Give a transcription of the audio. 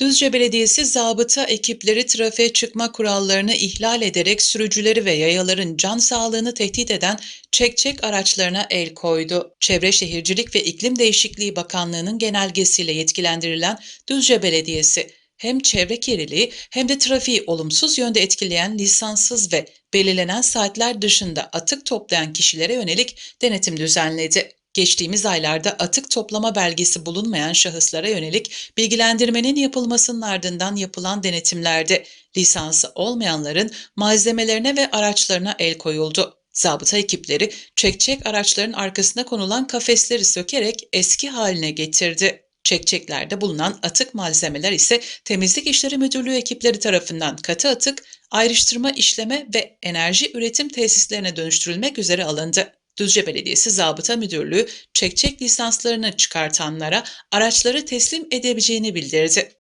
Düzce Belediyesi zabıta ekipleri trafiğe çıkma kurallarını ihlal ederek sürücüleri ve yayaların can sağlığını tehdit eden çek-çek araçlarına el koydu. Çevre Şehircilik ve İklim Değişikliği Bakanlığı'nın genelgesiyle yetkilendirilen Düzce Belediyesi hem çevre kirliliği hem de trafiği olumsuz yönde etkileyen lisanssız ve belirlenen saatler dışında atık toplayan kişilere yönelik denetim düzenledi. Geçtiğimiz aylarda atık toplama belgesi bulunmayan şahıslara yönelik bilgilendirmenin yapılmasının ardından yapılan denetimlerde lisansı olmayanların malzemelerine ve araçlarına el koyuldu. Zabıta ekipleri çekçek araçların arkasına konulan kafesleri sökerek eski haline getirdi. Çekçeklerde bulunan atık malzemeler ise Temizlik İşleri Müdürlüğü ekipleri tarafından katı atık, ayrıştırma işleme ve enerji üretim tesislerine dönüştürülmek üzere alındı. Düzce Belediyesi Zabıta Müdürlüğü çekçek lisanslarını çıkartanlara araçları teslim edebileceğini bildirdi.